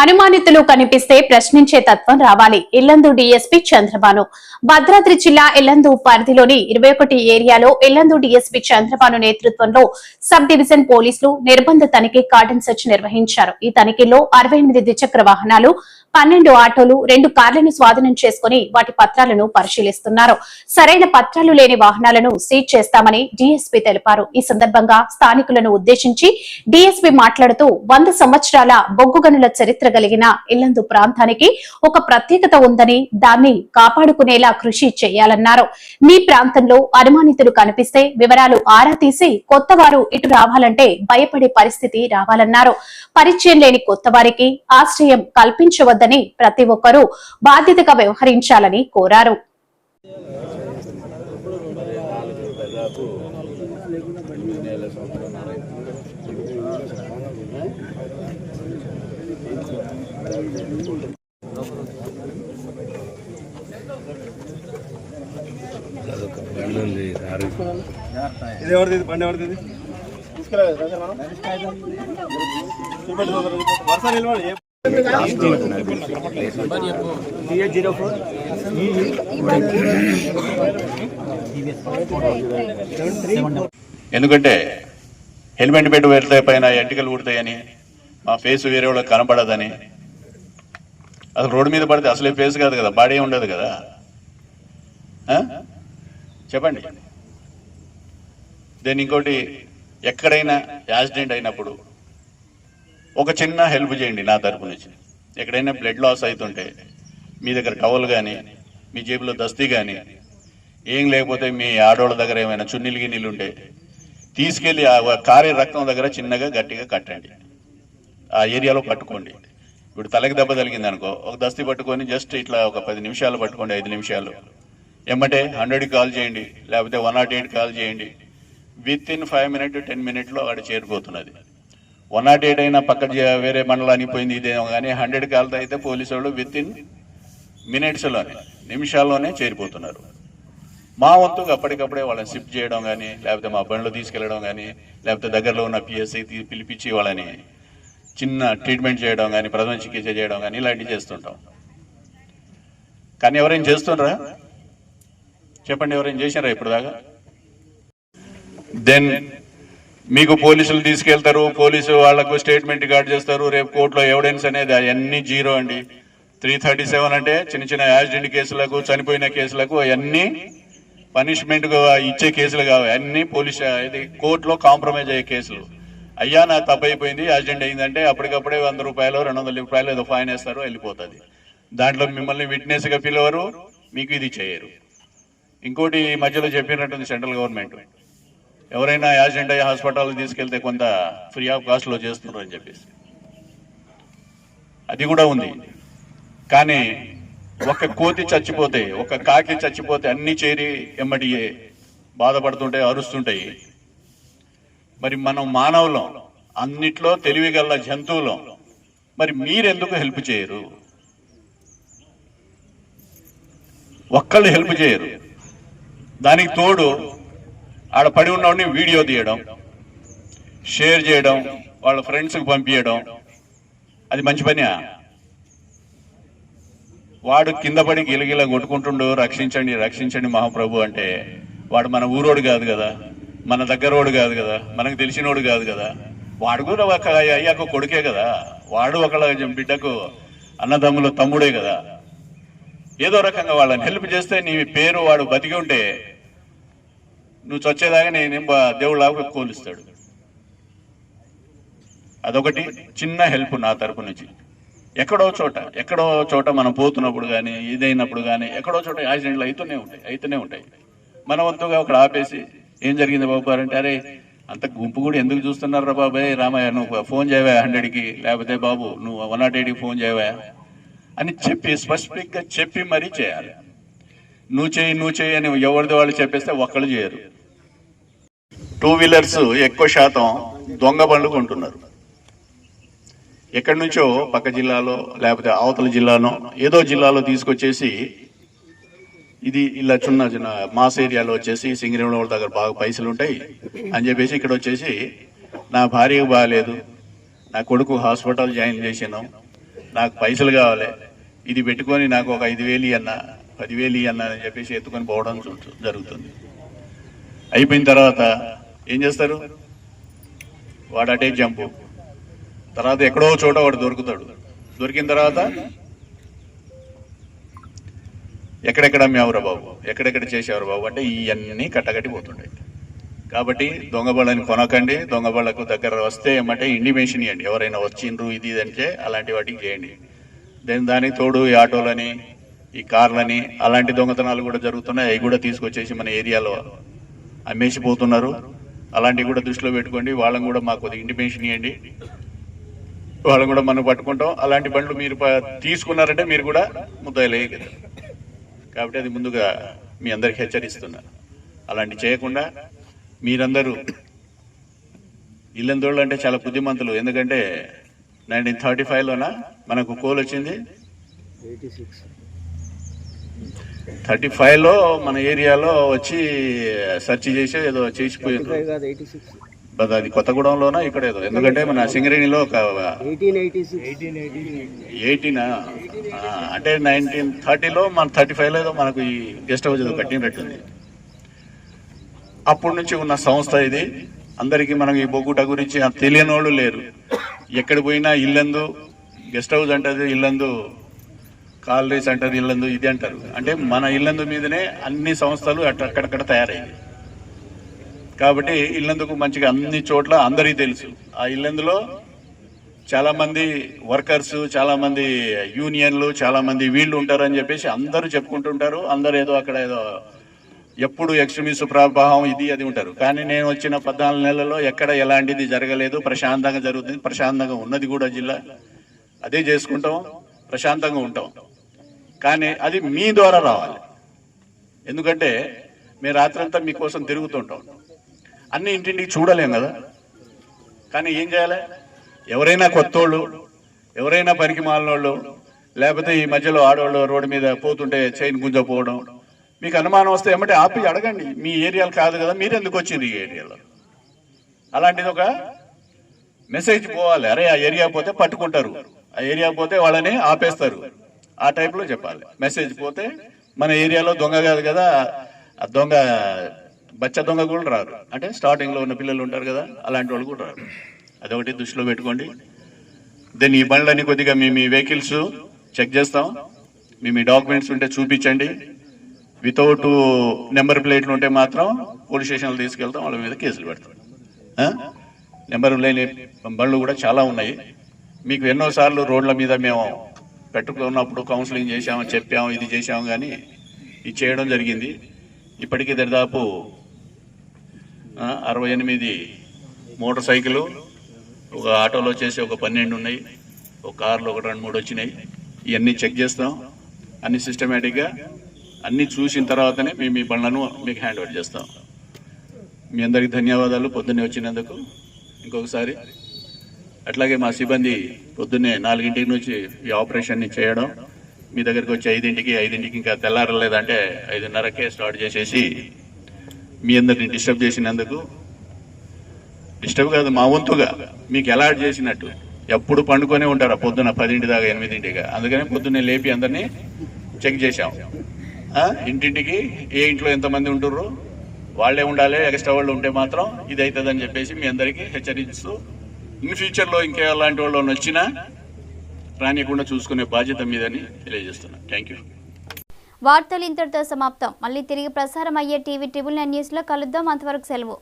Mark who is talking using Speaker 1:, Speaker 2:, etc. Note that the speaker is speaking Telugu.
Speaker 1: అనుమానితులు కనిపిస్తే ప్రశ్నించే తత్వం రావాలి. ఇల్లందు డీఎస్పీ చంద్రబాను భద్రాద్రి జిల్లా ఇల్లందు పరిధిలోని ఇరవై ఒకటి ఏరియాలో ఇల్లందు డీఎస్పీ చంద్రబాను నేతృత్వంలో సబ్ డివిజన్ పోలీసులు నిర్బంధ తనిఖీ కార్డన్ సెర్చ్ నిర్వహించారు. ఈ తనిఖీలో అరవై ఎనిమిది ద్విచక్ర వాహనాలు పన్నెండు ఆటోలు రెండు కార్లను స్వాధీనం చేసుకుని వాటి పత్రాలను పరిశీలిస్తున్నారు. సరైన పత్రాలు లేని వాహనాలను సీజ్ చేస్తామని డీఎస్పీ తెలిపారు. ఈ సందర్భంగా స్థానికులను ఉద్దేశించి డీఎస్పీ మాట్లాడుతూ వంద సంవత్సరాల బొగ్గుగనుల చరిత్ర కలిగిన ఇల్లందు ప్రాంతానికి ఒక ప్రత్యేకత ఉందని దాన్ని కాపాడుకునేలా కృషి చేయాలన్నారు. మీ ప్రాంతంలో అనుమానితులు కనిపిస్తే వివరాలు ఆరా తీసి కొత్త వారు ఇటు రావాలంటే భయపడే పరిస్థితి రావాలన్నారు. పరిచయం లేని కొత్త వారికి ఆశ్రయం కల్పించవద్దని ప్రతి ఒక్కరూ బాధ్యతగా వ్యవహరించాలని కోరారు.
Speaker 2: ఇది ఎవరిది? ఇది బండి ఎవరిది? ఇది మనం? చూపెట్టు.
Speaker 3: ఎందుకంటే హెల్మెట్ పెట్టి వెళ్తే పైన ఎంటికలు ఊడతాయని మా ఫేస్ వేరే వాళ్ళకి కనపడదని. అసలు రోడ్డు మీద పడితే అసలే ఫేస్ కాదు కదా బాడీ ఉండదు కదా? చెప్పండి. దెన్ ఇంకోటి ఎక్కడైనా యాక్సిడెంట్ అయినప్పుడు ఒక చిన్న హెల్ప్ చేయండి నా తరపు నుంచి. ఎక్కడైనా బ్లడ్ లాస్ అవుతుంటే మీ దగ్గర టవల్ కానీ మీ జేబులో దస్తీ కానీ ఏం లేకపోతే మీ ఆడోళ్ళ దగ్గర ఏమైనా చున్నీలు గిన్నీలు ఉంటే తీసుకెళ్ళి ఆ కారే రక్తం దగ్గర చిన్నగా గట్టిగా కట్టండి. ఆ ఏరియాలో పట్టుకోండి. ఇప్పుడు తలకి దెబ్బ తగిలింది అనుకో ఒక దస్తీ పట్టుకొని జస్ట్ ఇట్లా ఒక పది నిమిషాలు పట్టుకోండి ఐదు నిమిషాలు. ఏమంటే హండ్రెడ్కి కాల్ చేయండి లేకపోతే వన్ నాట్ ఎయిట్ కాల్ చేయండి. Within five minute ten మినిట్లో అక్కడ చేరిపోతున్నది. వన్ నాట్ ఎయిట్ అయినా పక్క వేరే మండలానికి పోయింది ఇదేమో కానీ హండ్రెడ్ కాల్తో అయితే పోలీసు వాళ్ళు విత్ ఇన్ మినిట్స్లోనే నిమిషాల్లోనే చేరిపోతున్నారు. మా వంతుకు అప్పటికప్పుడే వాళ్ళని షిఫ్ట్ చేయడం కానీ లేకపోతే మా బండ్లు తీసుకెళ్ళడం కానీ లేకపోతే దగ్గరలో ఉన్న పిఎస్ఐ పిలిపించి వాళ్ళని చిన్న ట్రీట్మెంట్ చేయడం కానీ ప్రథమ చికిత్స చేయడం కానీ ఇలాంటివి చేస్తుంటాం. కానీ ఎవరైనా చేస్తుండ్రా? చెప్పండి ఎవరైనా చేశారా ఇప్పుడు దాకా దెన్ మీకు పోలీసులు తీసుకెళ్తారు పోలీసు వాళ్ళకు స్టేట్మెంట్ రికార్డ్ చేస్తారు రేపు కోర్టులో ఎవిడెన్స్ అనేది అవన్నీ జీరో అండి. త్రీ థర్టీ సెవెన్ అంటే చిన్న చిన్న యాక్సిడెంట్ కేసులకు చనిపోయిన కేసులకు అవన్నీ పనిష్మెంట్ ఇచ్చే కేసులు కావు. అన్ని పోలీస్ ఇది కోర్టులో కాంప్రమైజ్ అయ్యే కేసులు. అయ్యా నా తప్పు అయిపోయింది యాక్సిడెంట్ అయిందంటే అప్పటికప్పుడే వంద రూపాయలు రెండు వందల రూపాయలు ఏదో ఫైన్ వేస్తారు వెళ్ళిపోతుంది. దాంట్లో మిమ్మల్ని విట్నెస్గా పిలవరు మీకు ఇది చేయరు. ఇంకోటి ఈ మధ్యలో చెప్పినట్టుంది సెంట్రల్ గవర్నమెంట్. ఎవరైనా యాక్సిడెంట్ అయ్యి హాస్పిటల్ తీసుకెళ్తే కొంత ఫ్రీ ఆఫ్ కాస్ట్లో చేస్తున్నారు అని చెప్పేసి. అది కూడా ఉంది. కానీ ఒక కోతి చచ్చిపోతే ఒక కాకి చచ్చిపోతే అన్ని చేరి ఎమ్మటి బాధపడుతుంటాయి అరుస్తుంటాయి. మరి మనం మానవులం అన్నిట్లో తెలివిగల జంతువులం మరి మీరెందుకు హెల్ప్ చేయరు? ఒక్కళ్ళు హెల్ప్ చేయరు. దానికి తోడు ఆడ పడి ఉన్నవాడిని వీడియో తీయడం షేర్ చేయడం వాళ్ళ ఫ్రెండ్స్కి పంపించడం అది మంచి పనియా? వాడు కింద పడి గిలగిల కొట్టుకుంటుండు రక్షించండి రక్షించండి మహాప్రభు అంటే వాడు మన ఊరోడు కాదు కదా మన దగ్గరోడు కాదు కదా మనకు తెలిసినోడు కాదు కదా. వాడు కూడా ఒక అయ్యాక కొడుకే కదా. వాడు ఒకళ్ళ బిడ్డకు అన్నదమ్ములు తమ్ముడే కదా. ఏదో రకంగా వాళ్ళని హెల్ప్ చేస్తే నీ పేరు వాడు బతికి ఉంటే నువ్వు చచ్చేదాకా నేను దేవుళ్ళగా కోలుస్తాడు. అదొకటి చిన్న హెల్ప్ నా తరపు నుంచి. ఎక్కడో చోట ఎక్కడో చోట మనం పోతున్నప్పుడు కానీ ఇదైనప్పుడు కానీ ఎక్కడో చోట యాక్సిడెంట్లు అవుతూనే ఉంటాయి అవుతూనే ఉంటాయి. మన వంతుగా అక్కడ ఆపేసి ఏం జరిగింది బాబు అంటే అరే అంత గుంపు కూడా ఎందుకు చూస్తున్నారా బాబాయ్ రామయ్య నువ్వు ఫోన్ చేయవా హండ్రెడ్కి? లేకపోతే బాబు నువ్వు వన్ నాట్ ఎయిట్కి ఫోన్ చేయవా? అని చెప్పి స్పెసిఫిక్గా చెప్పి మరీ చేయాలి. నువ్వు చేయి నువ్వు చేయి అని ఎవరిది వాళ్ళు చెప్పేస్తే ఒక్కళ్ళు చేయరు. టూ వీలర్స్ ఎక్కువ శాతం దొంగ బండ్లు కొంటున్నారు. ఎక్కడి నుంచో పక్క జిల్లాలో లేకపోతే అవతల జిల్లానో ఏదో జిల్లాలో తీసుకొచ్చేసి ఇది ఇలా చిన్న చిన్న మాస్ ఏరియాలో వచ్చేసి సింగరేణి దగ్గర బాగా పైసలు ఉంటాయి అని చెప్పేసి ఇక్కడ వచ్చేసి నా భార్యకు బాగాలేదు నా కొడుకు హాస్పిటల్ జాయిన్ చేసాను నాకు పైసలు కావాలి ఇది పెట్టుకొని నాకు ఒక ఐదు వేలు అన్న పదివేలు అన్న అని చెప్పేసి ఎత్తుకొని పోవడం జరుగుతుంది. అయిపోయిన తర్వాత ఏం చేస్తారు? వాడు అటే జంపు. తర్వాత ఎక్కడో చోట వాడు దొరుకుతాడు. దొరికిన తర్వాత ఎక్కడెక్కడ అమ్మేవరా బాబు? ఎక్కడెక్కడ చేసేవారు బాబు? అంటే ఇవన్నీ కట్టగట్టి పోతుంటాయి కాబట్టి దొంగబళ్ళని కొనకండి. దొంగబళ్ళకు దగ్గర వస్తే ఏమంటే ఇండిమేషన్ ఇవ్వండి ఎవరైనా వచ్చిండ్రు ఇది ఇది అంటే అలాంటి వాటికి చేయండి. దాని దానికి తోడు ఈ ఆటోలని ఈ కార్లని అలాంటి దొంగతనాలు కూడా జరుగుతున్నాయి. అవి కూడా తీసుకొచ్చేసి మన ఏరియాలో అమ్మేసిపోతున్నారు. అలాంటివి కూడా దృష్టిలో పెట్టుకోండి. వాళ్ళని కూడా మాకు కొద్దిగా ఇండిమేషన్ ఇవ్వండి వాళ్ళని కూడా మనం పట్టుకుంటాం. అలాంటి బండ్లు మీరు తీసుకున్నారంటే మీరు కూడా ముద్దాయిలే కదా కాబట్టి అది ముందుగా మీ అందరికి హెచ్చరిస్తున్నాను అలాంటి చేయకుండా మీరందరూ ఇల్లందోళ్ళు అంటే చాలా బుద్ధిమంతులు. ఎందుకంటే నైన్టీన్ థర్టీ ఫైవ్లోన మనకు కోల్ వచ్చింది? థర్టీ ఫైవ్లో మన ఏరియాలో వచ్చి సెర్చ్ చేసి ఏదో చేసిపోయింది బట్ అది కొత్తగూడెంలోనా ఇక్కడ ఏదో? ఎందుకంటే మన సింగరేణిలో ఒక ఎయిటీన్ అంటే నైన్టీన్ థర్టీలో మన థర్టీ ఫైవ్లో ఏదో మనకు ఈ గెస్ట్ హౌస్ ఏదో కట్టినట్టుంది. అప్పటి నుంచి ఉన్న సంస్థ ఇది. అందరికీ మనం ఈ బొగ్గుట గురించి తెలియని వాళ్ళు లేరు. ఎక్కడ పోయినా ఇల్లందు గెస్ట్ హౌస్ అంటది ఇల్లందు కాలరీస్ అంటది ఇల్లందు ఇది అంటారు. అంటే మన ఇల్లందు మీదనే అన్ని సంస్థలు అట్ట అక్కడక్కడ తయారయ్యాయి. కాబట్టి ఇల్లందుకు మంచిగా అన్ని చోట్ల అందరికీ తెలుసు. ఆ ఇల్లందులో చాలామంది వర్కర్స్ చాలామంది యూనియన్లు చాలామంది వీళ్ళు ఉంటారని చెప్పేసి అందరూ చెప్పుకుంటుంటారు. అందరూ ఏదో అక్కడ ఏదో ఎప్పుడు ఎక్స్ట్రీమిస్ట్ ప్రభావం ఇది అది ఉంటారు. కానీ నేను వచ్చిన పద్నాలుగు నెలల్లో ఎక్కడ ఎలాంటిది జరగలేదు. ప్రశాంతంగా జరుగుతుంది. ప్రశాంతంగా ఉన్నది కూడా జిల్లా. అదే చేసుకుంటాం. ప్రశాంతంగా ఉంటాం. కానీ అది మీ ద్వారా రావాలి. ఎందుకంటే మేము రాత్రంతా మీకోసం తిరుగుతుంటాం. అన్ని ఇంటింటికి చూడలేం కదా. కానీ ఏం చేయాలి? ఎవరైనా కొత్తోళ్ళు ఎవరైనా పనికి మాలినోళ్ళు లేకపోతే ఈ మధ్యలో ఆడవాళ్ళు రోడ్డు మీద పోతుంటే చైన్ గుంజపోవడం మీకు అనుమానం వస్తే ఏమంటే ఆపి అడగండి. మీ ఏరియాలు కాదు కదా మీరు ఎందుకు వచ్చింది ఈ ఏరియాలో? అలాంటిది ఒక మెసేజ్ పోవాలి. అరే ఆ ఏరియా పోతే పట్టుకుంటారు. ఆ ఏరియా పోతే వాళ్ళని ఆపేస్తారు. ఆ టైప్లో చెప్పాలి. మెసేజ్ పోతే మన ఏరియాలో దొంగ కాదు కదా ఆ దొంగ బచ్చ దొంగ కూడా రారు. అంటే స్టార్టింగ్లో ఉన్న పిల్లలు ఉంటారు కదా అలాంటి వాళ్ళు కూడా రారు. అదొకటి దృష్టిలో పెట్టుకోండి. దెన్ ఈ బండ్లన్నీ కొద్దిగా మీ మీ వెహికల్స్ చెక్ చేస్తాం. మీ మీ డాక్యుమెంట్స్ ఉంటే చూపించండి. వితౌట్ నెంబర్ ప్లేట్లు ఉంటే మాత్రం పోలీస్ స్టేషన్లో తీసుకెళ్తాం వాళ్ళ మీద కేసులు పెడతాం. నెంబర్ లేని బండ్లు కూడా చాలా ఉన్నాయి. మీకు ఎన్నోసార్లు రోడ్ల మీద మేము పెట్టుకున్నప్పుడు కౌన్సిలింగ్ చేశాము చెప్పాము ఇది చేశాము కానీ ఇది చేయడం జరిగింది. ఇప్పటికీ దాదాపు అరవై ఎనిమిది మోటార్ సైకిల్ ఒక ఆటోలో వచ్చేసి ఒక పన్నెండు ఉన్నాయి ఒక కార్లో ఒక రెండు మూడు వచ్చినాయి. ఇవన్నీ చెక్ చేస్తాం. అన్ని సిస్టమేటిక్గా అన్నీ చూసిన తర్వాతనే మేము మీ బండ్లను మీకు హ్యాండ్ ఓవర్ చేస్తాం. మీ అందరికీ ధన్యవాదాలు. పొద్దున్నే వచ్చినందుకు ఇంకొకసారి అట్లాగే మా సిబ్బంది పొద్దున్నే నాలుగింటికి నుంచి ఈ ఆపరేషన్ని చేయడం మీ దగ్గరికి వచ్చి ఐదింటికి ఐదింటికి ఇంకా తెల్లారలేదంటే ఐదున్నరకే స్టార్ట్ చేసేసి మీ అందరిని డిస్టర్బ్ చేసినందుకు డిస్టర్బ్ కాదు మా వంతుగా మీకు అలాట్ చేసినట్టు ఎప్పుడు పండుకొనే ఉంటారు పొద్దున పదింటి దాకా ఎనిమిదింటిగా అందుకని పొద్దున్నే లేపి అందరినీ చెక్ చేశాం. ఇంటింటికి ఏ ఇంట్లో ఎంతమంది ఉంటుర్రు వాళ్ళే ఉండాలి ఎక్స్ట్రా వాళ్ళు ఉంటే మాత్రం ఇది అవుతుందని చెప్పేసి మీ అందరికీ హెచ్చరిస్తూ ఇన్ ఫ్యూచర్లో ఇంకేలాంటి వాళ్ళు వచ్చినా రానియకుండా చూసుకునే బాధ్యత మీదని తెలియజేస్తున్నాను థ్యాంక్ యూ
Speaker 4: వార్తలు ఇంతటితో సమాప్తం. మళ్ళీ తిరిగి ప్రసారం అయ్యే టీవీ ట్రిబుల్ నైన్ న్యూస్లో కలుద్దాం. అంతవరకు సెలవు.